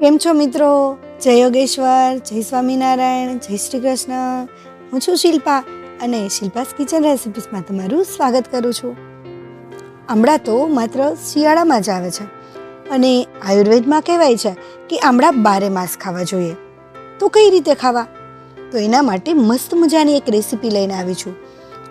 કેમ છો મિત્રો? જય યોગેશ્વર, જય સ્વામિનારાયણ, જય શ્રી કૃષ્ણ. હું છું શિલ્પા અને શિલ્પાસ કિચન રેસિપીસમાં તમારું સ્વાગત કરું છું. આમળા તો માત્ર શિયાળામાં જ આવે છે અને આયુર્વેદમાં કહેવાય છે કે આમળા બારે માસ ખાવા જોઈએ. તો કઈ રીતે ખાવા? તો એના માટે મસ્ત મજાની એક રેસીપી લઈને આવી છું.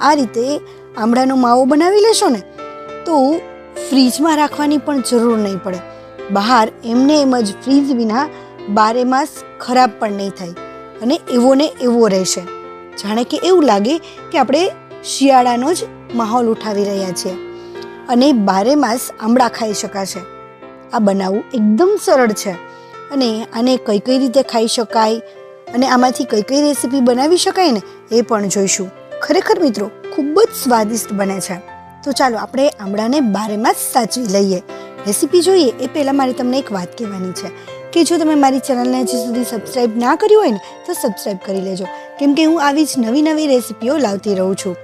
આ રીતે આમળાનો માવો બનાવી લેશો ને તો ફ્રીજમાં રાખવાની પણ જરૂર નહીં પડે. બહાર એમને એમ જ ફ્રીજ વિના બારે માસ ખરાબ પણ નહીં થાય અને એવો ને એવો રહેશે. જાણે કે એવું લાગે કે આપણે શિયાળાનો જ માહોલ ઉઠાવી રહ્યા છીએ અને બારે માસ આમળા ખાઈ શકાશે. આ બનાવવું એકદમ સરળ છે અને આને કઈ કઈ રીતે ખાઈ શકાય અને આમાંથી કઈ કઈ રેસીપી બનાવી શકાય ને એ પણ જોઈશું. ખરેખર મિત્રો, ખૂબ જ સ્વાદિષ્ટ બને છે. તો ચાલો આપણે આમળાને બારેમાં સાચવી લઈએ. રેસીપી જોઈએ એ પહેલાં મારે તમને એક વાત કહેવાની છે કે જો તમે મારી ચેનલને હજી સુધી સબસ્ક્રાઈબ ના કર્યું હોય ને, તો સબસ્ક્રાઈબ કરી લેજો. કેમ કે હું આવી જ નવી નવી રેસીપીઓ લાવતી રહું છું.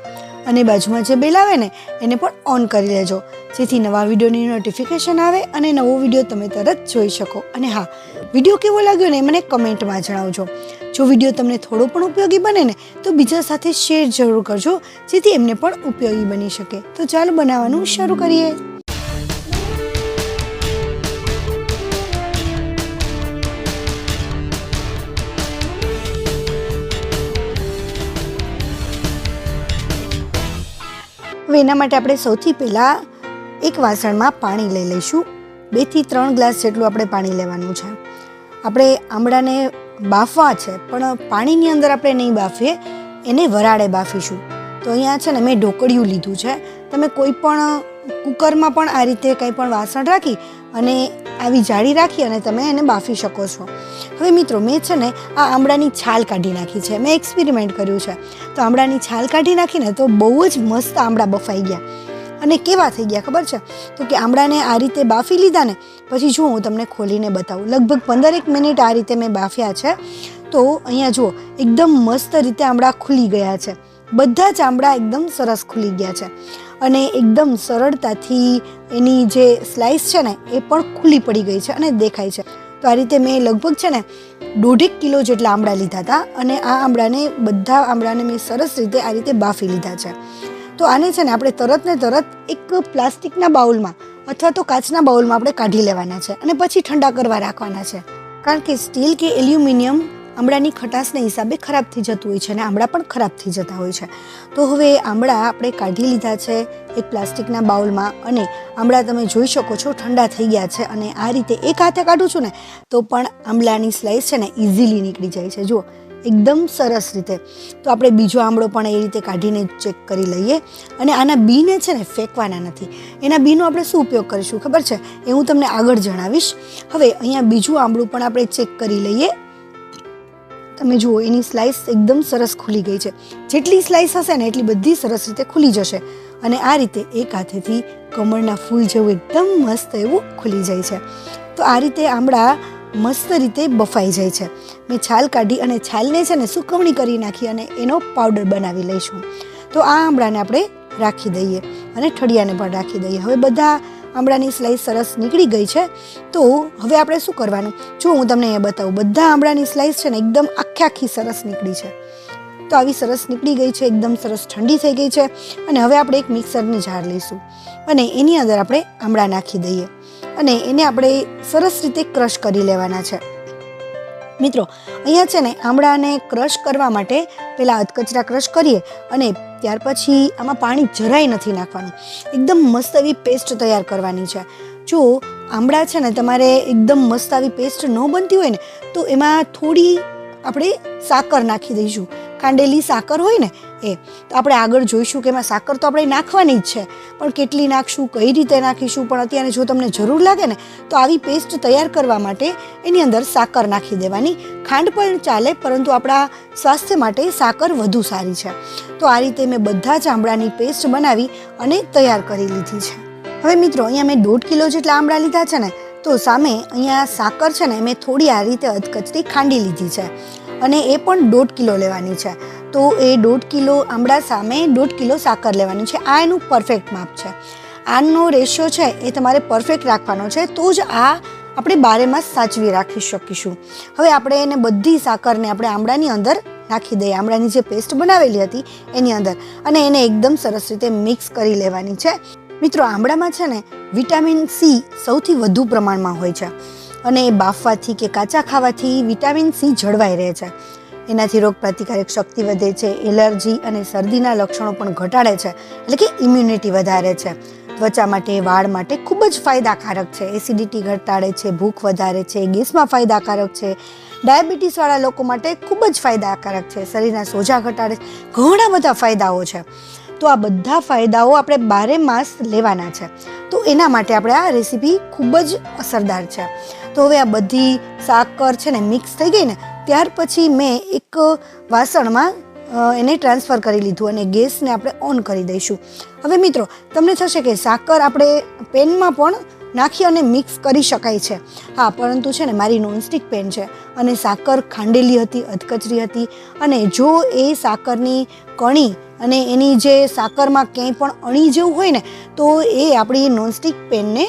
અને બાજુમાં જે બેલ આવે ને, એને પણ ઓન કરી લેજો. જેથી નવા વિડીયોની નોટિફિકેશન આવે અને નવો વીડિયો તમે તરત જોઈ શકો. અને હા, વીડિયો કેવો લાગ્યો ને એ મને કમેન્ટમાં જણાવજો. જો વીડિયો તમને થોડો પણ ઉપયોગી બને ને, તો બીજા સાથે શેર જરૂર કરજો, જેથી એમને પણ ઉપયોગી બની શકે. તો ચાલો બનાવવાનું શરૂ કરીએ. એના માટે આપણે સૌથી પહેલાં એક વાસણમાં પાણી લઈ લઈશું. બેથી ત્રણ ગ્લાસ જેટલું આપણે પાણી લેવાનું છે. આપણે આમળાને બાફવા છે, પણ પાણીની અંદર આપણે નહીં બાફીએ, એને વરાળે બાફીશું. તો અહીંયા છે ને મેં ઢોકળિયું લીધું છે. તમે કોઈ પણ કુકરમાં પણ આ રીતે કંઈ પણ વાસણ રાખી અને આવી જાળી રાખી અને તમે એને બાફી શકો છો. હવે મિત્રો, મેં છે ને આ આમળાની છાલ કાઢી નાખી છે. મેં એક્સપેરિમેન્ટ કર્યું છે. તો આમળાની છાલ કાઢી નાખીને તો બહુ જ મસ્ત આમળા બફાઈ ગયા. અને કેવા થઈ ગયા ખબર છે? તો કે આમળાને આ રીતે બાફી લીધા ને, પછી જુઓ હું તમને ખોલીને બતાવું. લગભગ પંદરેક મિનિટ આ રીતે મેં બાફ્યા છે. તો અહીંયા જુઓ, એકદમ મસ્ત રીતે આમળા ખુલી ગયા છે. બધા જ આમળા એકદમ સરસ ખુલી ગયા છે. અને એકદમ સરળતાથી એની જે સ્લાઇસ છે ને, એ પણ ખુલ્લી પડી ગઈ છે અને દેખાય છે. તો આ રીતે મેં લગભગ છે ને, દોઢેક કિલો જેટલા આમળા લીધા હતા અને આ આમળાને, બધા આમળાને મેં સરસ રીતે આ રીતે બાફી લીધા છે. તો આને છે ને, આપણે તરત ને તરત એક પ્લાસ્ટિકના બાઉલમાં અથવા તો કાચના બાઉલમાં આપણે કાઢી લેવાના છે અને પછી ઠંડા કરવા રાખવાના છે. કારણ કે સ્ટીલ કે એલ્યુમિનિયમ આમળાની ખટાશના હિસાબે ખરાબ થઈ જતું હોય છે અને આમળા પણ ખરાબ થઈ જતા હોય છે. તો હવે આમળા આપણે કાઢી લીધા છે એક પ્લાસ્ટિકના બાઉલમાં અને આમળા તમે જોઈ શકો છો ઠંડા થઈ ગયા છે અને આ રીતે એક હાથે કાઢું છું ને તો પણ આમળાની સ્લાઇસ છે ને ઇઝીલી નીકળી જાય છે. જુઓ, એકદમ સરસ રીતે. તો આપણે બીજો આમળો પણ એ રીતે કાઢીને ચેક કરી લઈએ. અને આના બીને છે ને ફેંકવાના નથી. એના બીનો આપણે શું ઉપયોગ કરીશું ખબર છે? એ હું તમને આગળ જણાવીશ. હવે અહીંયા બીજું આમળું પણ આપણે ચેક કરી લઈએ. તમે જુઓ, એની સ્લાઇસ એકદમ સરસ ખુલી ગઈ છે. જેટલી સ્લાઇસ હશે ને એટલી બધી સરસ રીતે ખુલી જશે. અને આ રીતે એક હાથેથી કમળના ફૂલ જેવું એકદમ મસ્ત એવું ખુલી જાય છે. તો આ રીતે આમળા મસ્ત રીતે બફાઈ જાય છે. મેં છાલ કાઢી અને છાલને છે ને સુકવણી કરી નાખી અને એનો પાવડર બનાવી લઈશું. તો આ આમળાને આપણે રાખી દઈએ અને ઠળિયાને પણ રાખી દઈએ. હવે બધા આમળાની સ્લાઇસ સરસ નીકળી ગઈ છે. તો હવે આપણે શું કરવાનું? જો હું તમને અહીંયા બતાવું, બધા આમળાની સ્લાઇસ છે ને એકદમ આખી આખી સરસ નીકળી છે. તો આવી સરસ નીકળી ગઈ છે, એકદમ સરસ ઠંડી થઈ ગઈ છે અને હવે આપણે એક મિક્સરની જાર લઈશું. અને એની અંદર આપણે આમળા નાખી દઈએ. અને એને આપણે સરસ રીતે ક્રશ કરી લેવાના છે. મિત્રો, અહીંયા છે ને આમળાને ક્રશ કરવા માટે પહેલાં અધકચરા ક્રશ કરીએ અને ત્યાર પછી આમાં પાણી જરાય નથી નાખવાનું. એકદમ મસ્ત એવી પેસ્ટ તૈયાર કરવાની છે. જો આમળા છે ને તમારે એકદમ મસ્ત આવી પેસ્ટ ન બનતી હોય ને, તો એમાં થોડી આપણે સાકર નાખી દઈશું. કાંડેલી સાકર હોય ને એ, તો આપણે આગળ જોઈશું કે એમાં સાકર તો આપણે નાખવાની જ છે. પણ કેટલી નાખશું, કઈ રીતે નાખીશું, પણ અત્યારે જો તમને જરૂર લાગે ને, તો આવી પેસ્ટ તૈયાર કરવા માટે એની અંદર સાકર નાખી દેવાની. ખાંડ પણ ચાલે, પરંતુ આપણા સ્વાસ્થ્ય માટે સાકર વધુ સારી છે. તો આ રીતે મેં બધા જ આમળાની પેસ્ટ બનાવી અને તૈયાર કરી લીધી છે. હવે મિત્રો, અહીંયા મેં દોઢ કિલો જેટલા આમળા લીધા છે ને, તો સામે અહીંયા સાકર છે ને, મેં થોડી આ રીતે અધકચરી ખાંડી લીધી છે. અને એ પણ દોઢ કિલો લેવાની છે. તો એ દોઢ કિલો આમળા સામે દોઢ કિલો સાકર લેવાની છે. આ એનું પરફેક્ટ માપ છે. આનો રેશિયો છે એ તમારે પરફેક્ટ રાખવાનો છે. તો જ આ આપણે બારેમાસ સાચવી રાખી શકીશું. હવે આપણે એને બધી સાકરને આપણે આમળાની અંદર નાખી દઈએ. આમળાની જે પેસ્ટ બનાવેલી હતી એની અંદર. અને એને એકદમ સરસ રીતે મિક્સ કરી લેવાની છે. મિત્રો, આમળામાં છે ને વિટામિન સી સૌથી વધુ પ્રમાણમાં હોય છે. અને એ બાફવાથી કે કાચા ખાવાથી વિટામિન સી જળવાઈ રહે છે. એનાથી રોગ પ્રતિકારક શક્તિ વધે છે, એલર્જી અને શરદીના લક્ષણો પણ ઘટાડે છે, એટલે કે ઇમ્યુનિટી વધારે છે. ત્વચા માટે, વાળ માટે ખૂબ જ ફાયદાકારક છે. એસિડિટી ઘટાડે છે, ભૂખ વધારે છે, ગેસમાં ફાયદાકારક છે. ડાયાબિટીસવાળા લોકો માટે ખૂબ જ ફાયદાકારક છે. શરીરના સોજા ઘટાડે ઘણા બધા ફાયદાઓ છે. તો આ બધા ફાયદાઓ આપણે બારે માસ લેવાના છે. તો એના માટે આપણે આ રેસીપી ખૂબ જ અસરદાર છે. તો હવે આ બધી સાકર છે ને મિક્સ થઈ ગઈ ને, ત્યાર પછી મેં એક વાસણમાં એને ટ્રાન્સફર કરી લીધું અને ગેસને આપણે ઓન કરી દઈશું. હવે મિત્રો, તમને થશે કે સાકર આપણે પેનમાં પણ નાખી અને મિક્સ કરી શકાય છે. હા, પરંતુ છે ને મારી નોનસ્ટિક પેન છે અને સાકર ખાંડેલી હતી, અધકચરી હતી અને જો એ સાકરની કણી અને એની જે સાકરમાં ક્યાંય પણ અણી જેવું હોય ને, તો એ આપણી નોનસ્ટિક પેનને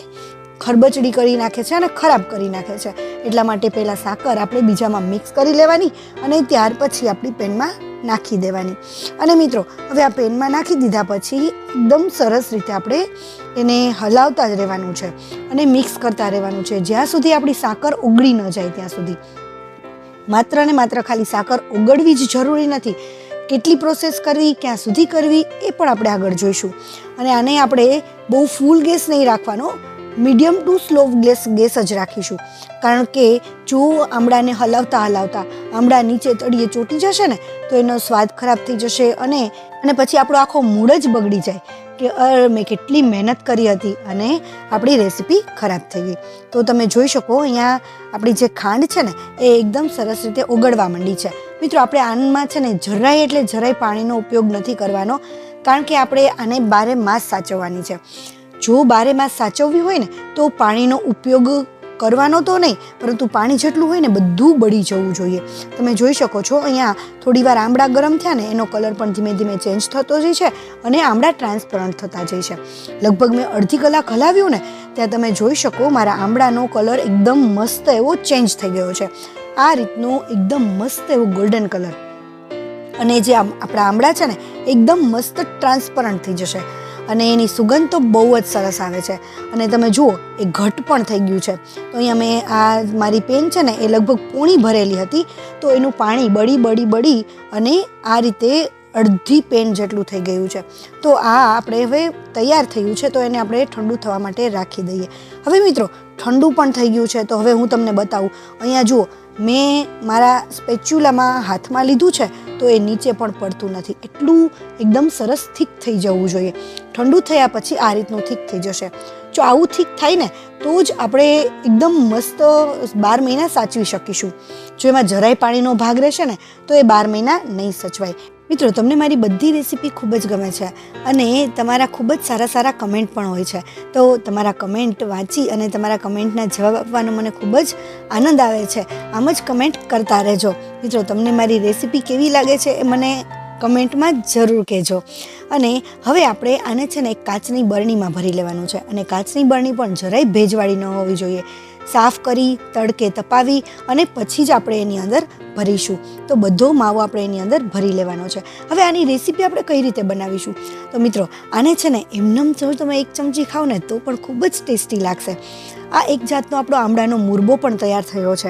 ખરબચડી કરી નાખે છે અને ખરાબ કરી નાખે છે. એટલા માટે પહેલાં સાકર આપણે બીજામાં મિક્સ કરી લેવાની અને ત્યાર પછી આપણી પેનમાં નાખી દેવાની. અને મિત્રો, હવે આ પેનમાં નાખી દીધા પછી એકદમ સરસ રીતે આપણે એને હલાવતા જ રહેવાનું છે અને મિક્સ કરતા રહેવાનું છે. જ્યાં સુધી આપણી સાકર ઓગળી ન જાય ત્યાં સુધી. માત્ર ને માત્ર ખાલી સાકર ઓગળવી જ જરૂરી નથી. કેટલી પ્રોસેસ કરવી, ક્યાં સુધી કરવી એ પણ આપણે આગળ જોઈશું. અને આને આપણે બહુ ફૂલ ગેસ નહીં રાખવાનો medium to slow gas gas જ રાખીશું. કારણ કે જો આમળાને હલાવતા હલાવતા આમળા નીચે તળીએ ચોટી જશે ને, તો એનો સ્વાદ ખરાબ થઈ જશે અને અને પછી આપણો આખો મૂડ જ બગડી જાય કે, અર, મેં કેટલી મહેનત કરી હતી અને આપણી રેસીપી ખરાબ થઈ ગઈ. તો તમે જોઈ શકો, અહીંયા આપણી જે ખાંડ છે ને, એ એકદમ સરસ રીતે ઓગળવા માંડી છે. મિત્રો, આપણે આનમાં છે ને, જરાય એટલે જરાય પાણીનો ઉપયોગ નથી કરવાનો, કારણ કે આપણે આને બારે માસ સાચવવાની છે. જો બારે માસ સાચવવી હોય ને, તો પાણીનો ઉપયોગ કરવાનો તો નહીં, પરંતુ પાણી જેટલું હોય ને, બધું બળી જવું જોઈએ. તમે જોઈ શકો છો, અહીંયા થોડી વાર આમળા ગરમ થયા ને, એનો કલર પણ ધીમે ધીમે ચેન્જ થતો જાય છે અને આમળા ટ્રાન્સપરન્ટ થતા જાય છે. લગભગ મેં અડધી કલાક હલાવ્યું ને, ત્યાં તમે જોઈ શકો મારા આમળાનો કલર એકદમ મસ્ત એવો ચેન્જ થઈ ગયો છે. આ રીતનો એકદમ મસ્ત એવો ગોલ્ડન કલર. અને જે આપણા આમળા છે ને, એકદમ મસ્ત ટ્રાન્સપરન્ટ થઈ જશે. અને એની સુગંધ તો બહુ જ સરસ આવે છે. અને તમે જુઓ, એ ઘટ પણ થઈ ગયું છે. તો અહીંયા મેં આ મારી પેન છે ને, એ લગભગ પૂણી ભરેલી હતી. તો એનું પાણી બળી બળી બળી અને આ રીતે અડધી પેન જેટલું થઈ ગયું છે. તો આ આપણે હવે તૈયાર થયું છે, તો એને આપણે ઠંડુ થવા માટે રાખી દઈએ. હવે મિત્રો ઠંડુ પણ થઈ ગયું છે, તો હવે હું તમને બતાવું. અહીંયા જુઓ, મેં મારા સ્પેચ્યુલામાં હાથમાં લીધું છે, તો એ નીચે પણ પડતું નથી. એટલું એકદમ સરસ થીક થઈ જવું જોઈએ. ઠંડુ થયા પછી આ રીતનું થીક થઈ જશે. જો આવું થીક થાય ને, તો જ આપણે એકદમ મસ્ત બાર મહિના સાચવી શકીશું. જો એમાં જરાય પાણીનો ભાગ રહેશે ને, તો એ બાર મહિના નહીં સચવાય. મિત્રો, તમને મારી બધી રેસીપી ખૂબ જ ગમે છે અને તમારા ખૂબ જ સારા સારા કમેન્ટ પણ હોય છે. તો તમારા કમેન્ટ વાંચી અને તમારા કમેન્ટના જવાબ આપવાનો મને ખૂબ જ આનંદ આવે છે. આમ જ કમેન્ટ કરતા રહેજો. મિત્રો, તમને મારી રેસીપી કેવી લાગે છે એ મને કમેન્ટમાં જરૂર કહેજો. અને હવે આપણે આને છે ને કાચની બરણીમાં ભરી લેવાનું છે. અને કાચની બરણી પણ જરાય ભેજવાળી ન હોવી જોઈએ. સાફ કરી, તડકે તપાવી અને પછી જ આપણે એની અંદર ભરીશું. તો બધો માવો આપણે એની અંદર ભરી લેવાનો છે. હવે આની રેસીપી આપણે કઈ રીતે બનાવીશું? તો મિત્રો, આને છે ને એમનેમ જો તમે એક ચમચી ખાઓ ને તો પણ ખૂબ જ ટેસ્ટી લાગશે. આ એક જાતનો આપણો આમળાનો મુરબો પણ તૈયાર થયો છે.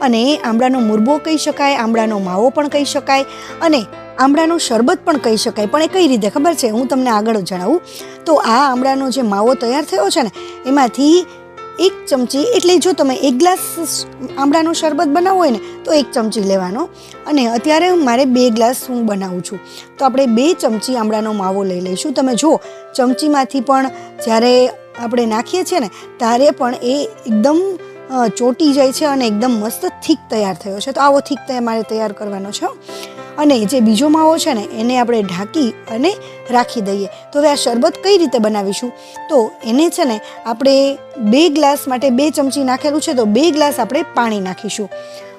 અને આમળાનો મુરબો કહી શકાય, આમળાનો માવો પણ કહી શકાય અને આમળાનો શરબત પણ કહી શકાય. પણ એ કઈ રીતે? ખબર છે? હું તમને આગળ જણાવું. તો આ આમળાનો જે માવો તૈયાર થયો છે ને, એમાંથી એક ચમચી, એટલે જો તમે એક ગ્લાસ આમળાનો શરબત બનાવો હોય ને, તો એક ચમચી લેવાનો. અને અત્યારે મારે બે ગ્લાસ હું બનાવું છું. તો આપણે બે ચમચી આમળાનો માવો લઈ લઈશું. તમે જુઓ, ચમચીમાંથી પણ જ્યારે આપણે નાખીએ છીએ ને, ત્યારે પણ એ એકદમ ચોટી જાય છે અને એકદમ મસ્ત થીક તૈયાર થયો છે. તો આવો થીક મારે તૈયાર કરવાનો છે. અને જે બીજો માવો છે ને, એને આપણે ઢાંકી અને રાખી દઈએ. તો હવે આ શરબત કઈ રીતે બનાવીશું? તો એને છે ને, આપણે બે ગ્લાસ માટે બે ચમચી નાખેલું છે, તો બે ગ્લાસ આપણે પાણી નાખીશું.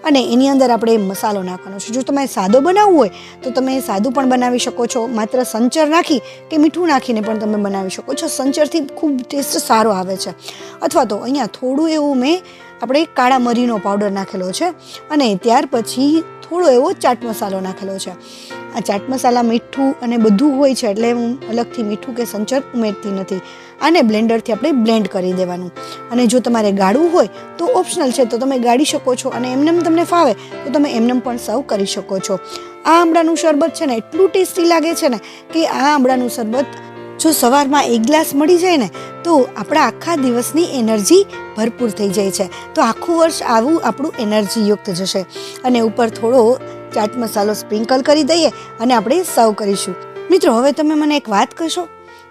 અને એની અંદર આપણે મસાલો નાખવાનો છે. જો તમારે સાદો બનાવવું હોય, તો તમે સાદું પણ બનાવી શકો છો. માત્ર સંચર નાખી કે મીઠું નાખીને પણ તમે બનાવી શકો છો. સંચરથી ખૂબ ટેસ્ટ સારો આવે છે. અથવા તો અહીંયા થોડું એવું મેં આપણે કાળા મરીનો પાવડર નાખેલો છે. અને ત્યાર પછી થોડો એવો ચાટ મસાલો નાખેલો છે. આ ચાટ મસાલા મીઠું અને બધું હોય છે એટલે હું અલગથી મીઠું કે સંચર ઉમેરતી નથી. આને બ્લેન્ડરથી આપણે બ્લેન્ડ કરી દેવાનું. અને જો તમારે ગાળવું હોય તો ઓપ્શનલ છે, તો તમે ગાળી શકો છો અને એમનેમ તમને ફાવે તો તમે એમનેમ પણ સર્વ કરી શકો છો. આ આમળાનું શરબત છે ને, એટલું ટેસ્ટી લાગે છે ને કે આ આમળાનું શરબત જો સવારમાં એક ગ્લાસ મળી જાય ને તો આપણા આખા દિવસની એનર્જી ભરપૂર થઈ જાય છે. તો આખું વર્ષ આવું આપણું એનર્જી યુક્ત જશે. અને ઉપર થોડો ચાટ મસાલો સ્પ્રિંકલ કરી દઈએ અને આપણે સર્વ કરીશું. મિત્રો, હવે તમે મને એક વાત કહેશો?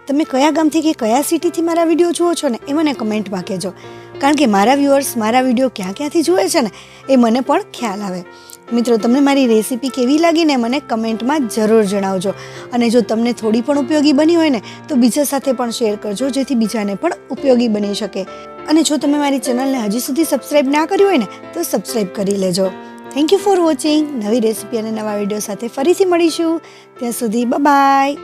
તમે કયા ગામથી કે કયા સિટીથી મારા વીડિયો જુઓ છો ને એ મને કમેન્ટમાં કહેજો. કારણ કે મારા વ્યુઅર્સ મારા વીડિયો ક્યાં ક્યાંથી જુએ છે ને એ મને પણ ખ્યાલ આવે. મિત્રો, તમને મારી રેસીપી કેવી લાગી ને મને કમેન્ટમાં જરૂર જણાવજો. અને જો તમને થોડી પણ ઉપયોગી બની હોય ને, તો બીજા સાથે પણ શેર કરજો, જેથી બીજાને પણ ઉપયોગી બની શકે. અને જો તમે મારી ચેનલને હજી સુધી સબસ્ક્રાઈબ ના કરી હોય ને, તો સબસ્ક્રાઈબ કરી લેજો. થેન્ક યુ ફોર વોચિંગ નવી રેસીપી અને નવા વીડિયો સાથે ફરીથી મળીશું. ત્યાં સુધી બાય